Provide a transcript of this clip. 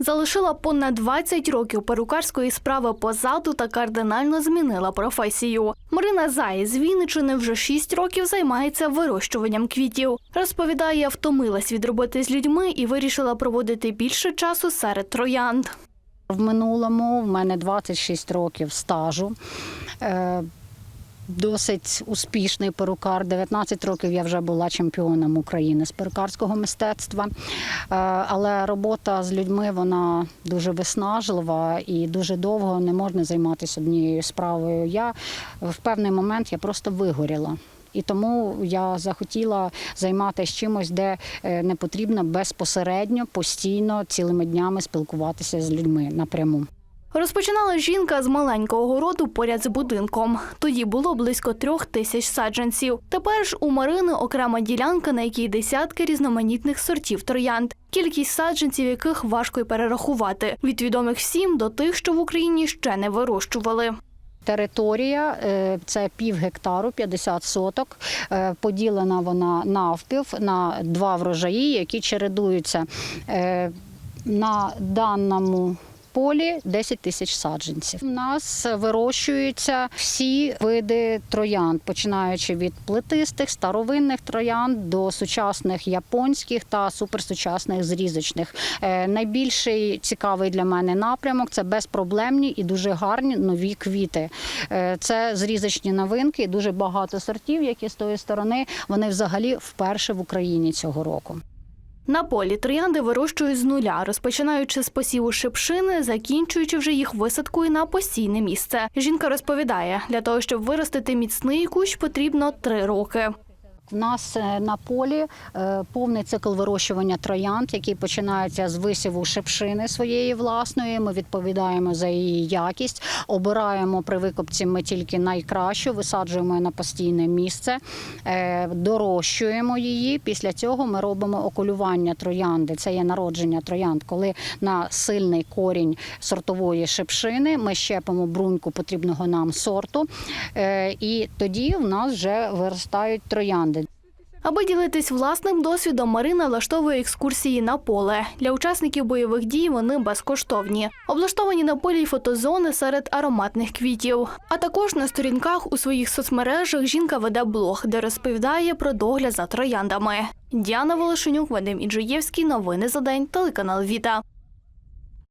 Залишила понад 20 років перукарської справи позаду та кардинально змінила професію. Марина Зай з Вінничини вже 6 років займається вирощуванням квітів. Розповідає, втомилась від роботи з людьми і вирішила проводити більше часу серед троянд. В минулому в мене 26 років стажу. Досить успішний перукар. 19 років я вже була чемпіоном України з перукарського мистецтва. Е, Але робота з людьми вона дуже виснажлива і дуже довго не можна займатися однією справою. Я в певний момент я просто вигоріла. І тому я захотіла займатися чимось, де е, не потрібно безпосередньо, постійно, цілими днями спілкуватися з людьми напряму. Розпочинала жінка з маленького городу поряд з будинком. Тоді було близько трьох тисяч саджанців. Тепер ж у Марини окрема ділянка, на якій десятки різноманітних сортів троянд. Кількість саджанців, яких важко й перерахувати від відомих всім до тих, що в Україні ще не вирощували. Територія е, це пів гектару, 50 соток. Е, Поділена вона навпів на два врожаї, які чередуються Е, на даному. Полі 10 тисяч саджанців. У нас вирощуються всі види троянд, починаючи від плетистих, старовинних троянд до сучасних японських та суперсучасних зрізочних. Е, Найбільший цікавий для мене напрямок це безпроблемні і дуже гарні нові квіти. Е, Це зрізочні новинки, дуже багато сортів, які з тої сторони вони взагалі вперше в Україні цього року. На полі троянди вирощують з нуля, розпочинаючи з посіву шипшини, закінчуючи вже їх висадкою на постійне місце. Жінка розповідає, для того, щоб виростити міцний кущ, потрібно три роки. У нас е, на полі е, повний цикл вирощування троянд, який починається з висіву шипшини своєї власної. Ми відповідаємо за її якість, обираємо при викопці ми тільки найкращу, висаджуємо на постійне місце, е, дорощуємо її. Після цього ми робимо окулювання троянди. Це є народження троянд, коли на сильний корінь сортової шипшини ми щепимо бруньку потрібного нам сорту, і тоді в нас вже виростають троянди. Аби ділитись власним досвідом, Марина влаштовує екскурсії на поле. Для учасників бойових дій вони безкоштовні. Облаштовані на полі фотозони серед ароматних квітів. А також на сторінках у своїх соцмережах жінка веде блог, де розповідає про догляд за трояндами. Діана Волошенюк, Вадим Іджиєвський. Новини за день. Телеканал Віта.